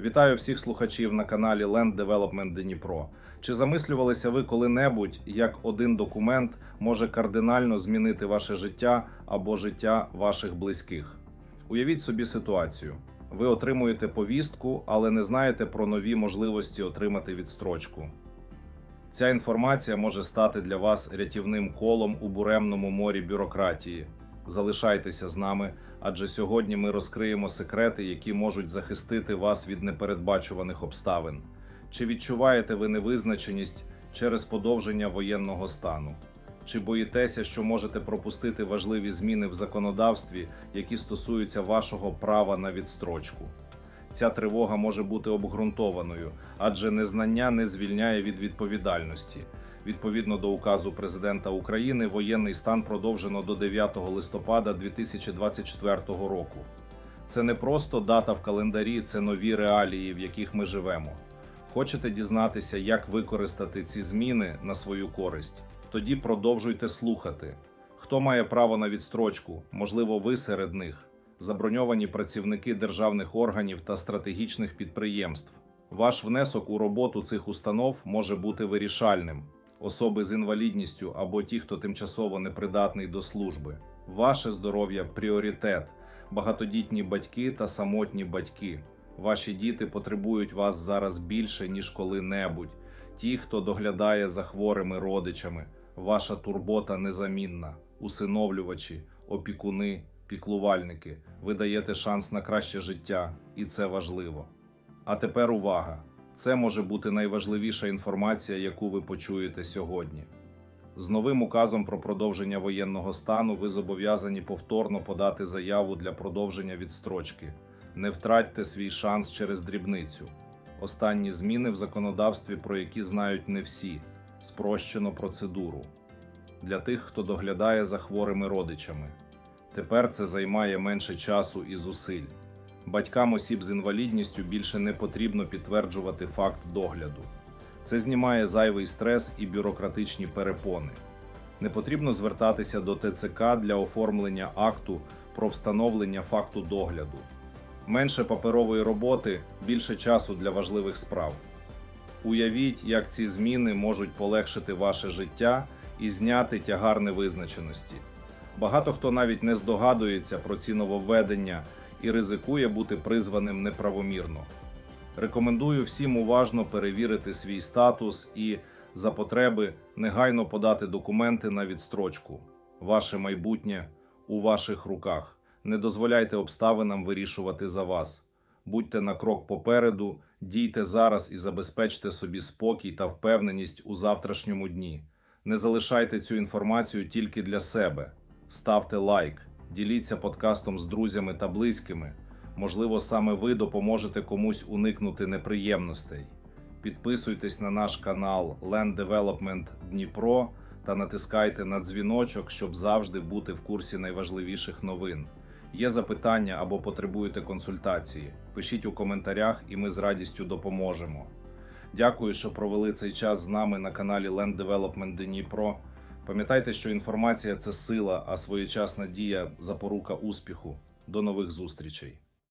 Вітаю всіх слухачів на каналі Land Development Дніпро. Чи замислювалися ви коли-небудь, як один документ може кардинально змінити ваше життя або життя ваших близьких? Уявіть собі ситуацію: ви отримуєте повістку, але не знаєте про нові можливості отримати відстрочку. Ця інформація може стати для вас рятівним колом у буремному морі бюрократії. Залишайтеся з нами, адже сьогодні ми розкриємо секрети, які можуть захистити вас від непередбачуваних обставин. Чи відчуваєте ви невизначеність через подовження воєнного стану? Чи боїтеся, що можете пропустити важливі зміни в законодавстві, які стосуються вашого права на відстрочку? Ця тривога може бути обґрунтованою, адже незнання не звільняє від відповідальності. Відповідно до указу президента України, воєнний стан продовжено до 9 листопада 2024 року. Це не просто дата в календарі, це нові реалії, в яких ми живемо. Хочете дізнатися, як використати ці зміни на свою користь? Тоді продовжуйте слухати. Хто має право на відстрочку? Можливо, ви серед них заброньовані працівники державних органів та стратегічних підприємств. Ваш внесок у роботу цих установ може бути вирішальним. Особи з інвалідністю або ті, хто тимчасово непридатний до служби. Ваше здоров'я пріоритет, багатодітні батьки та самотні батьки. Ваші діти потребують вас зараз більше, ніж коли-небудь. Ті, хто доглядає за хворими родичами, ваша турбота незамінна, усиновлювачі, опікуни, піклувальники. Ви даєте шанс на краще життя, і це важливо. А тепер увага! Це може бути найважливіша інформація, яку ви почуєте сьогодні. З новим указом про продовження воєнного стану ви зобов'язані повторно подати заяву для продовження відстрочки. Не втратьте свій шанс через дрібницю. Останні зміни в законодавстві, про які знають не всі, спрощено процедуру для тих, хто доглядає за хворими родичами. Тепер це займає менше часу і зусиль. Батькам осіб з інвалідністю більше не потрібно підтверджувати факт догляду. Це знімає зайвий стрес і бюрократичні перепони. Не потрібно звертатися до ТЦК для оформлення акту про встановлення факту догляду. Менше паперової роботи, більше часу для важливих справ. Уявіть, як ці зміни можуть полегшити ваше життя і зняти тягар невизначеності. Багато хто навіть не здогадується про ці нововведення і ризикує бути призваним неправомірно. Рекомендую всім уважно перевірити свій статус і, за потреби, негайно подати документи на відстрочку. Ваше майбутнє у ваших руках. Не дозволяйте обставинам вирішувати за вас. Будьте на крок попереду, дійте зараз і забезпечте собі спокій та впевненість у завтрашньому дні. Не залишайте цю інформацію тільки для себе. Ставте лайк, діліться подкастом з друзями та близькими. Можливо, саме ви допоможете комусь уникнути неприємностей. Підписуйтесь на наш канал Land Development Дніпро та натискайте на дзвіночок, щоб завжди бути в курсі найважливіших новин. Є запитання або потребуєте консультації? Пишіть у коментарях, і ми з радістю допоможемо. Дякую, що провели цей час з нами на каналі Land Development Дніпро. Пам'ятайте, що інформація це сила, а своєчасна дія запорука успіху. До нових зустрічей.